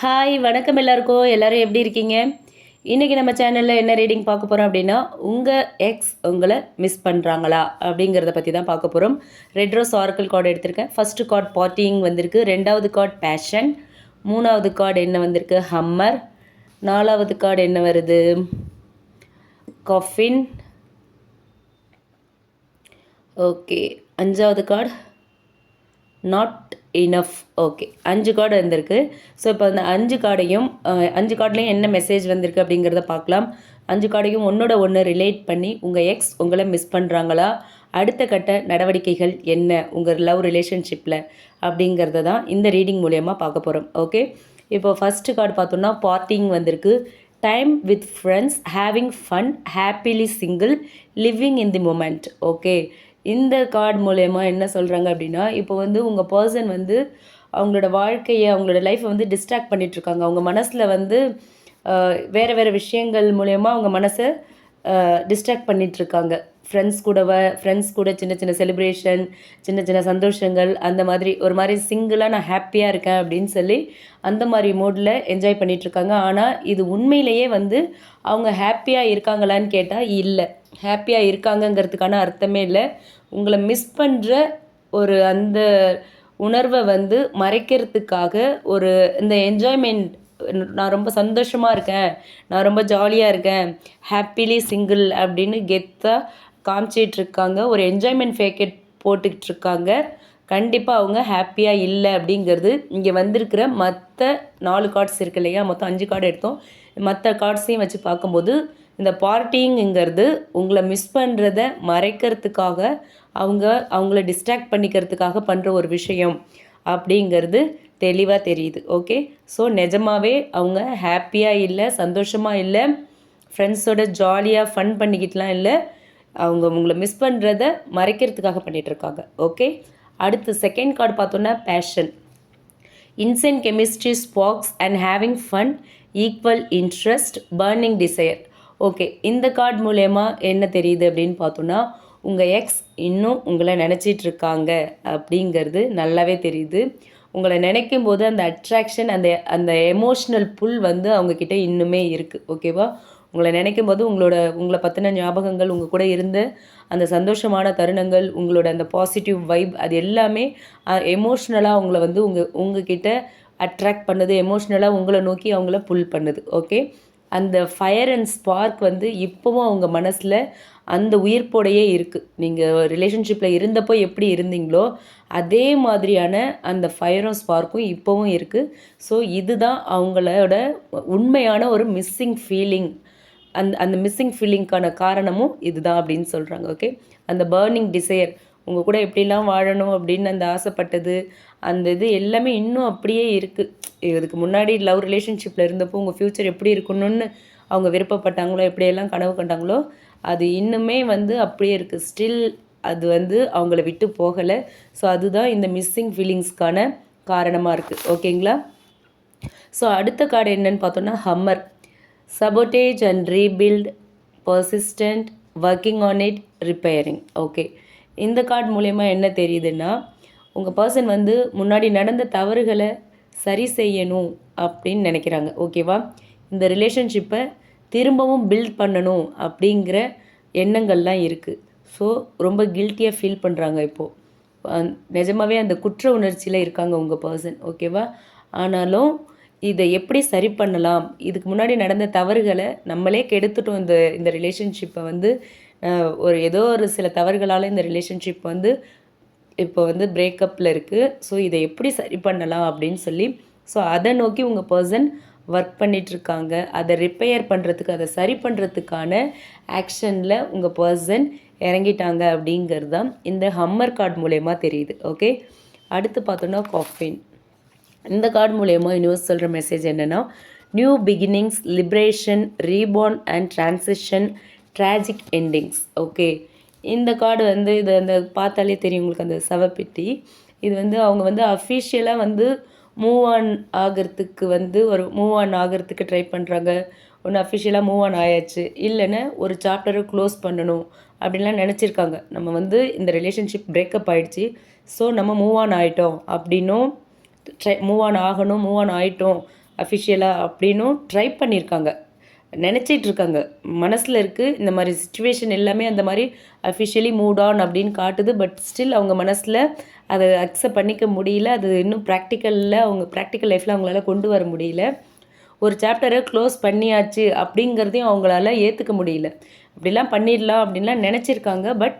Hi வணக்கம் எல்லாருக்கும். எல்லாரும் எப்படி இருக்கீங்க? இன்றைக்கி நம்ம சேனலில் என்ன ரீடிங் பார்க்க போகிறோம் அப்படின்னா உங்கள் எக்ஸ் உங்களை மிஸ் பண்ணுறாங்களா அப்படிங்கிறத பற்றி தான் பார்க்க போகிறோம் ரெட் ரோஸ் ஆர்க்கல் கார்டு எடுத்திருக்கேன். ஃபஸ்ட்டு கார்டு பார்ட்டிங் வந்திருக்கு. ரெண்டாவது கார்டு பேஷன் மூணாவது கார்டு என்ன வந்திருக்கு? ஹம்மர் நாலாவது கார்டு என்ன வருது? காஃபின் ஓகே அஞ்சாவது கார்டு நாட் இனஃப் ஓகே அஞ்சு கார்டு வந்திருக்கு. ஸோ இப்போ அந்த அஞ்சு கார்டையும் அஞ்சு கார்ட்லேயும் என்ன மெசேஜ் வந்திருக்கு அப்படிங்கிறத பார்க்கலாம். அஞ்சு கார்டையும் ஒன்றோட ஒன்று ரிலேட் பண்ணி உங்கள் எக்ஸ் உங்களை மிஸ் பண்ணுறாங்களா அடுத்த கட்ட நடவடிக்கைகள் என்ன? உங்கள் லவ் ரிலேஷன்ஷிப்பில் அப்படிங்கிறத தான் இந்த ரீடிங் மூலயமா பார்க்க போகிறோம் ஓகே இப்போ ஃபஸ்ட்டு கார்டு பார்த்தோம்னா பார்ட்டிங் வந்திருக்கு. Time with friends having fun happily single living in the moment okay இந்த கார்டு மூலயமா என்ன சொல்கிறாங்க அப்படின்னா இப்போ வந்து உங்கள் பர்சன் வந்து அவங்களோட வாழ்க்கையை அவங்களோட லைஃப்பை வந்து டிஸ்ட்ராக்ட் பண்ணிகிட்ருக்காங்க அவங்க மனசில் வந்து வேறு வேறு விஷயங்கள் மூலயமா அவங்க மனசை டிஸ்ட்ராக்ட் பண்ணிகிட்ருக்காங்க ஃப்ரெண்ட்ஸ் கூட ஃப்ரெண்ட்ஸ் கூட சின்ன சின்ன செலிப்ரேஷன் சின்ன சின்ன சந்தோஷங்கள் அந்த மாதிரி ஒரு மாதிரி சிங்கிளாக நான் ஹாப்பியாக இருக்கேன் அப்படின்னு சொல்லி அந்த மாதிரி மூடில் என்ஜாய் பண்ணிகிட்ருக்காங்க ஆனால் இது உண்மையிலேயே வந்து அவங்க ஹாப்பியாக இருக்காங்களான்னு கேட்டால் இல்லை. ஹாப்பியாக இருக்காங்கங்கிறதுக்கான அர்த்தமே இல்லை. உங்களை மிஸ் பண்ணுற ஒரு அந்த உணர்வை வந்து மறைக்கிறதுக்காக ஒரு இந்த என்ஜாய்மெண்ட் நான் ரொம்ப சந்தோஷமாக இருக்கேன் நான் ரொம்ப ஜாலியாக இருக்கேன் ஹாப்பிலி சிங்கிள் அப்படின்னு கெத்தாக காமிச்சிட்ருக்காங்க. ஒரு என்ஜாய்மெண்ட் ஃபேக்கெட் போட்டுக்கிட்டு இருக்காங்க கண்டிப்பாக அவங்க ஹாப்பியாக இல்லை அப்படிங்கிறது இங்கே வந்திருக்கிற மற்ற நாலு கார்ட்ஸ் இருக்கு இல்லையா? மொத்தம் அஞ்சு கார்டு எடுத்தோம். மற்ற கார்ட்ஸையும் வச்சு பார்க்கும்போது இந்த பார்ட்டிங்கிறது உங்களை மிஸ் பண்ணுறத மறைக்கிறதுக்காக அவங்க அவங்கள டிஸ்ட்ராக்ட் பண்ணிக்கிறதுக்காக பண்ணுற ஒரு விஷயம் அப்படிங்கிறது தெளிவாக தெரியுது ஓகே ஸோ நிஜமாகவே அவங்க ஹாப்பியாக இல்லை சந்தோஷமாக இல்லை ஃப்ரெண்ட்ஸோட ஜாலியாக ஃபன் பண்ணிக்கிட்டுலாம் இல்லை அவங்க உங்களை மிஸ் பண்ணுறத மறைக்கிறதுக்காக பண்ணிகிட்ருக்காங்க இருக்காங்க ஓகே அடுத்து செகண்ட் கார்டு பார்த்தோன்னா passion intense chemistry sparks and having fun equal interest burning desire okay இந்த கார்டு மூலயமா என்ன தெரியுது அப்படின்னு பார்த்தோன்னா உங்கள் எக்ஸ் இன்னும் உங்களை நினச்சிட்டு இருக்காங்க அப்படிங்கிறது நல்லாவே தெரியுது. உங்களை நினைக்கும் போது அந்த அட்ராக்ஷன் அந்த அந்த எமோஷ்னல் புல் வந்து அவங்கக்கிட்ட இன்னுமே இருக்குது ஓகேவா உங்களை நினைக்கும் போது உங்களோட உங்களை பற்றின ஞாபகங்கள் உங்கள் கூட இருந்த அந்த சந்தோஷமான தருணங்கள் உங்களோட அந்த பாசிட்டிவ் வைப் அது எல்லாமே எமோஷ்னலாக உங்களை வந்து உங்கள் உங்ககிட்ட அட்ராக்ட் பண்ணுது எமோஷ்னலாக உங்களை நோக்கி அவங்கள புல் பண்ணுது ஓகே அந்த ஃபயர் அண்ட் ஸ்பார்க் வந்து இப்போவும் அவங்க மனசில் அந்த உயிர்ப்போடையே இருக்குது நீங்கள் ரிலேஷன்ஷிப்பில் இருந்தப்போ எப்படி இருந்தீங்களோ அதே மாதிரியான அந்த ஃபயரும் ஸ்பார்க்கும் இப்போவும் இருக்குது ஸோ இதுதான் அவங்களோட உண்மையான ஒரு மிஸ்ஸிங் ஃபீலிங் அந்த அந்த மிஸ்ஸிங் ஃபீலிங்க்கான காரணமும் இதுதான் அப்படின்னு சொல்கிறாங்க ஓகே அந்த பேர்னிங் டிசையர் உங்கள் கூட எப்படிலாம் வாழணும் அப்படின்னு அந்த ஆசைப்பட்டது அந்த இது எல்லாமே இன்னும் அப்படியே இருக்குது இதுக்கு முன்னாடி லவ் ரிலேஷன்ஷிப்பில் இருந்தப்போ உங்கள் ஃப்யூச்சர் எப்படி இருக்கணும்னு அவங்க விருப்பப்பட்டாங்களோ எப்படியெல்லாம் கனவு கண்டாங்களோ அது இன்னுமே வந்து அப்படியே இருக்குது ஸ்டில் அது வந்து அவங்கள விட்டு போகலை. ஸோ அதுதான் இந்த மிஸ்ஸிங் ஃபீலிங்ஸ்க்கான காரணமாக இருக்குது ஓகேங்களா ஸோ அடுத்த கார்டு என்னன்னு பார்த்தோன்னா hammer sabotage and rebuild persistent working on it repairing okay இந்த கார்டு மூலயமா என்ன தெரியுதுன்னா உங்கள் பர்சன் வந்து முன்னாடி நடந்த தவறுகளை சரி செய்யணும் அப்படின்னு நினைக்கிறாங்க. ஓகேவா இந்த ரிலேஷன்ஷிப்பை திரும்பவும் பில்ட் பண்ணணும் அப்படிங்கிற எண்ணங்கள்லாம் இருக்குது ஸோ ரொம்ப கில்ட்டியாக ஃபீல் பண்ணுறாங்க இப்போது நிஜமாகவே அந்த குற்ற உணர்ச்சியில் இருக்காங்க உங்கள் பர்சன் ஓகேவா ஆனாலும் இதை எப்படி சரி பண்ணலாம்? இதுக்கு முன்னாடி நடந்த தவறுகளை நம்மளே கெடுத்துட்டோம் இந்த இந்த ரிலேஷன்ஷிப்பை வந்து ஒரு ஏதோ ஒரு சில தவறுகளால் இந்த ரிலேஷன்ஷிப் வந்து இப்போ வந்து பிரேக்கப்பில் இருக்குது ஸோ இதை எப்படி சரி பண்ணலாம் அப்படின்னு சொல்லி ஸோ அதை நோக்கி உங்கள் பர்சன் ஒர்க் பண்ணிகிட்ருக்காங்க அதை ரிப்பேர் பண்ணுறதுக்கு அதை சரி பண்ணுறதுக்கான ஆக்ஷனில் உங்கள் பர்சன் இறங்கிட்டாங்க அப்படிங்கிறது தான் இந்த ஹம்மர் கார்டு மூலயமா தெரியுது. ஓகே அடுத்து பார்த்தோன்னா காஃபின் இந்த கார்டு மூலயமா யூனிவர்ஸ் சொல்கிற மெசேஜ் என்னென்னா new beginnings liberation reborn and transition tragic endings okay இந்த கார்டு வந்து இது அந்த பார்த்தாலே தெரியும் உங்களுக்கு அந்த சவப்பெட்டி. இது வந்து அவங்க வந்து அஃபிஷியலாக வந்து மூவ் ஆன் ஆகிறதுக்கு வந்து ஒரு மூவ் ஆன் ஆகிறதுக்கு ட்ரை பண்ணுறாங்க ஒன்று அஃபிஷியலாக மூவ் ஆன் ஆயாச்சு. இல்லைன்னா ஒரு சாப்டரை க்ளோஸ் பண்ணணும் அப்படின்லாம் நினச்சிருக்காங்க. நம்ம வந்து இந்த ரிலேஷன்ஷிப் பிரேக்கப் ஆகிடுச்சு ஸோ நம்ம மூவ் ஆன் ஆகிட்டோம் அப்படின்னும் ட்ரை மூவ் ஆன் ஆகணும் மூவ் ஆன் ஆகிட்டோம் அஃபிஷியலாக அப்படின்னும் ட்ரை பண்ணியிருக்காங்க நினச்சிட்டு இருக்காங்க மனசில் இருக்குது இந்த மாதிரி சுச்சுவேஷன் எல்லாமே அந்த மாதிரி அஃபிஷியலி மூட் ஆன் அப்படின்னு காட்டுது. பட் ஸ்டில் அவங்க மனசில் அதை அக்செப்ட் பண்ணிக்க முடியல. அது இன்னும் ப்ராக்டிக்கலில் அவங்க ப்ராக்டிக்கல் லைஃப்பில் அவங்களால கொண்டு வர முடியல. ஒரு சாப்டரை க்ளோஸ் பண்ணியாச்சு அப்படிங்கிறதையும் அவங்களால ஏற்றுக்க முடியல. அப்படிலாம் பண்ணிடலாம் அப்படின்லாம் நினச்சிருக்காங்க. பட்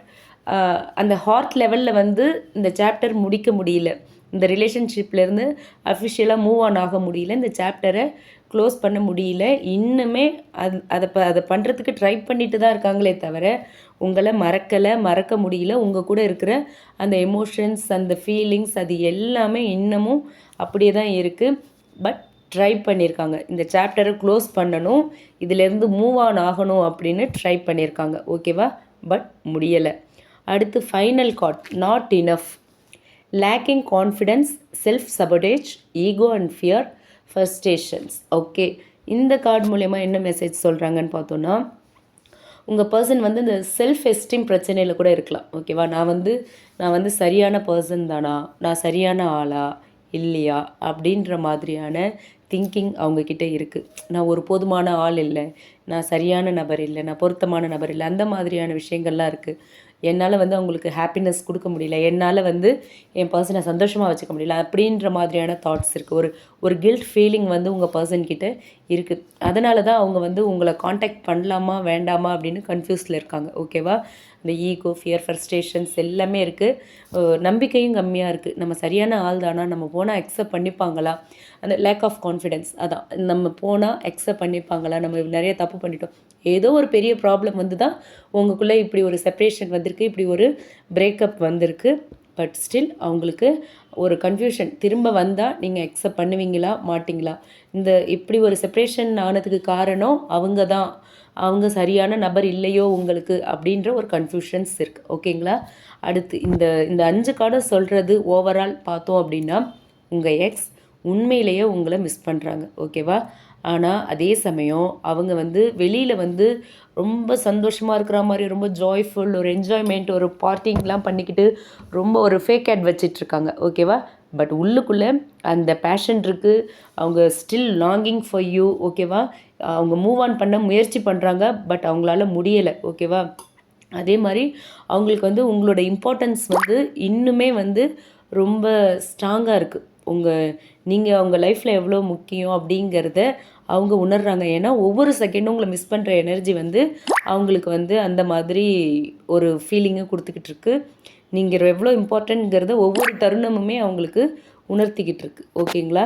அந்த ஹார்ட் லெவலில் வந்து இந்த சாப்டர் முடிக்க முடியல. இந்த ரிலேஷன்ஷிப்லேருந்து அஃபிஷியலாக மூவ் ஆன் ஆக முடியல. இந்த சாப்டரை க்ளோஸ் பண்ண முடியல. இன்னுமே அது அதை ப அதை பண்ணுறதுக்கு ட்ரை பண்ணிட்டு தான் இருக்காங்களே தவிர உங்களை மறக்கலை மறக்க முடியல. உங்கள் கூட இருக்கிற அந்த எமோஷன்ஸ் அந்த ஃபீலிங்ஸ் அது எல்லாமே இன்னமும் அப்படியே தான் இருக்குது பட் ட்ரை பண்ணியிருக்காங்க இந்த சாப்டரை க்ளோஸ் பண்ணணும். இதிலேருந்து மூவ் ஆன் ஆகணும் அப்படின்னு ட்ரை பண்ணியிருக்காங்க ஓகேவா பட் முடியலை. அடுத்து final card not enough lacking confidence self sabotage ego and fear frustrations okay இந்த கார்டு மூலயமா என்ன மெசேஜ் சொல்கிறாங்கன்னு பார்த்தோன்னா உங்கள் பர்சன் வந்து இந்த செல்ஃப் எஸ்டீம் பிரச்சனையில் கூட இருக்கலாம். ஓகேவா நான் வந்து நான் வந்து சரியான பர்சன் தானா? நான் சரியான ஆளா? இல்லையா? அப்படின்ற மாதிரியான திங்கிங் அவங்கக்கிட்ட இருக்குது நான் ஒரு போதுமான ஆள் இல்லை. நான் சரியான நபர் இல்லை. நான் பொருத்தமான நபர் இல்லை. அந்த மாதிரியான விஷயங்கள்லாம் இருக்குது என்னால் வந்து அவங்களுக்கு ஹாப்பினஸ் கொடுக்க முடியல. என்னால் வந்து என் பர்சனை சந்தோஷமாக வச்சுக்க முடியல. அப்படின்ற மாதிரியான தாட்ஸ் இருக்குது ஒரு ஒரு கில்ட் ஃபீலிங் வந்து உங்கள் பர்சன்கிட்ட இருக்குது அதனால தான் அவங்க வந்து உங்களை காண்டாக்ட் பண்ணலாமா வேண்டாமா அப்படின்னு கன்ஃபியூஸில் இருக்காங்க. ஓகேவா இந்த ஈகோ ஃபியர் ஃப்ரஸ்ட்ரேஷன்ஸ் எல்லாமே இருக்குது நம்பிக்கையும் கம்மியாக இருக்குது நம்ம சரியான ஆள் தானா நம்ம போனால் அக்செப்ட் பண்ணிப்பாங்களா? அந்த லேக் ஆஃப் கான்ஃபிடென்ஸ் அதான். நம்ம போனால் அக்செப்ட் பண்ணிப்பாங்களா? நம்ம நிறைய தப்பு பண்ணிட்டோம். ஏதோ ஒரு பெரிய ப்ராப்ளம் வந்து தான் உங்களுக்குள்ளே இப்படி ஒரு செப்ரேஷன் வந்திருக்கு. இப்படி ஒரு பிரேக்கப் வந்திருக்கு. பட் ஸ்டில் அவங்களுக்கு ஒரு கன்ஃபியூஷன் திரும்ப வந்தால் நீங்கள் அக்செப்ட் பண்ணுவீங்களா? மாட்டிங்களா? இந்த இப்படி ஒரு செப்ரேஷன் ஆனதுக்கு காரணம் அவங்க தான். அவங்க சரியான நபர் இல்லையோ உங்களுக்கு அப்படின்ற ஒரு கன்ஃபியூஷன்ஸ் இருக்குது ஓகேங்களா அடுத்து இந்த இந்த அஞ்சு கார்டை சொல்கிறது ஓவரால் பார்த்தோம் அப்படின்னா உங்கள் எக்ஸ் உண்மையிலேயே உங்களை மிஸ் பண்ணுறாங்க ஓகேவா ஆனால் அதே சமயம் அவங்க வந்து வெளியில் வந்து ரொம்ப சந்தோஷமாக இருக்கிற மாதிரி ரொம்ப ஜாய்ஃபுல் ஒரு என்ஜாய்மெண்ட் ஒரு பார்ட்டிங்லாம் பண்ணிக்கிட்டு ரொம்ப ஒரு ஃபேக் ஆட் வச்சிட்ருக்காங்க ஓகேவா பட் உள்ளுக்குள்ளே அந்த பேஷன் இருக்குது அவங்க ஸ்டில் லாங்கிங் ஃபார் யூ ஓகேவா அவங்க மூவ் ஆன் பண்ண முயற்சி பண்ணுறாங்க பட் அவங்களால முடியலை. ஓகேவா அதே மாதிரி அவங்களுக்கு வந்து உங்களோட இம்பார்ட்டன்ஸ் வந்து இன்னுமே வந்து ரொம்ப ஸ்ட்ராங்காக இருக்குது உங்கள் நீங்கள் அவங்க லைஃப்பில் எவ்வளோ முக்கியம் அப்படிங்கிறத அவங்க உணர்கிறாங்க ஏன்னா ஒவ்வொரு செகண்டும் உங்களை மிஸ் பண்ணுற எனர்ஜி வந்து அவங்களுக்கு வந்து அந்த மாதிரி ஒரு ஃபீலிங்கை கொடுத்துக்கிட்டு இருக்கு. நீங்கள் எவ்வளோ இம்பார்ட்டன்ட்ங்கிறத ஒவ்வொரு தருணமுமே அவங்களுக்கு உணர்த்திக்கிட்டு இருக்கு. ஓகேங்களா?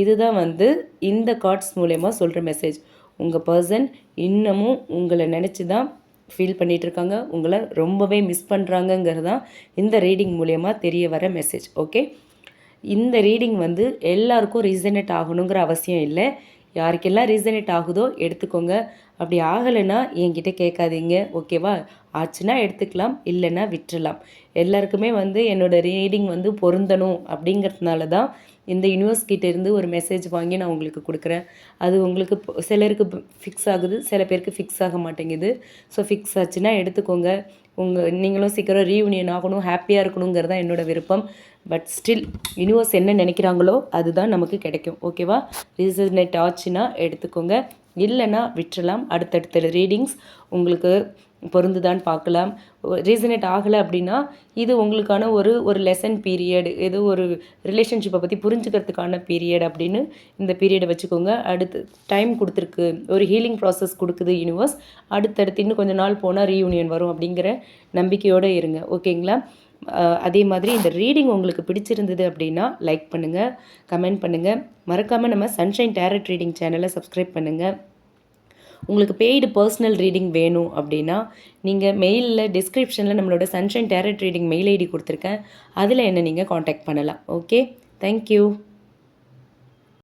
இதுதான் வந்து இந்த கார்ட்ஸ் மூலயமா சொல்கிற மெசேஜ் உங்கள் பர்சன் இன்னமும் உங்களை நினச்சி தான் ஃபீல் பண்ணிகிட்ருக்காங்க உங்களை ரொம்பவே மிஸ் பண்ணுறாங்கங்கிறது தான் இந்த ரீடிங் மூலயமா தெரிய வர மெசேஜ் ஓகே இந்த ரீடிங் வந்து எல்லாருக்கும் ரீசனேட் ஆகணுங்கிற அவசியம் இல்லை. யாருக்கெல்லாம் ரீசனேட் ஆகுதோ எடுத்துக்கோங்க. அப்படி ஆகலைன்னா என்கிட்ட கேட்காதீங்க. ஓகேவா? ஆச்சுன்னா எடுத்துக்கலாம் இல்லைன்னா விட்டுறலாம். எல்லாருக்குமே வந்து என்னோடய ரீடிங் வந்து பொருந்தணும் அப்படிங்கிறதுனால தான் இந்த யூனிவர்ஸ் இருந்து ஒரு மெசேஜ் வாங்கி நான் உங்களுக்கு கொடுக்குறேன். அது உங்களுக்கு சிலருக்கு ஃபிக்ஸ் ஆகுது சில பேருக்கு ஃபிக்ஸ் ஆக மாட்டேங்குது. ஸோ ஃபிக்ஸ் ஆச்சுன்னா எடுத்துக்கோங்க. உங்கள் நீங்களும் சீக்கிரம் ரீயூனியன் ஆகணும் ஹாப்பியாக இருக்கணுங்கிறது தான் என்னோடய விருப்பம். பட் ஸ்டில் யூனிவர்ஸ் என்ன நினைக்கிறாங்களோ அதுதான் நமக்கு கிடைக்கும். ஓகேவா ரீசனேட் ஆச்சுன்னா எடுத்துக்கோங்க. இல்லைன்னா விட்டுறலாம். அடுத்தடுத்த ரீடிங்ஸ் உங்களுக்கு பொருந்துதான்னு பார்க்கலாம். ரீசனேட் ஆகலை அப்படின்னா இது உங்களுக்கான ஒரு ஒரு லெசன் பீரியட் ஏதோ ஒரு ரிலேஷன்ஷிப்பை பற்றி புரிஞ்சுக்கிறதுக்கான பீரியட் அப்படின்னு இந்த பீரியடை வச்சுக்கோங்க. அடுத்து டைம் கொடுத்துருக்கு. ஒரு ஹீலிங் ப்ராசஸ் கொடுக்குது யூனிவர்ஸ் அடுத்தடுத்து இன்னும் கொஞ்சம் நாள் போனால் ரீயூனியன் வரும் அப்படிங்கிற நம்பிக்கையோடு இருங்க. ஓகேங்களா? அதே மாதிரி இந்த ரீடிங் உங்களுக்கு பிடிச்சிருந்தது அப்படின்னா லைக் பண்ணுங்கள் கமெண்ட் பண்ணுங்கள் மறக்காமல் நம்ம சன்ஷைன் டேரட் ரீடிங் சேனலை சப்ஸ்கிரைப் பண்ணுங்கள் உங்களுக்கு பெய்டு பர்சனல் ரீடிங் வேணும் அப்படின்னா நீங்கள் மெயிலில் டிஸ்கிரிப்ஷனில் நம்மளோட sunshine tarot reading mail ID கொடுத்துருக்கேன். அதில் என்ன நீங்கள் காண்டாக்ட் பண்ணலாம். Okay thank you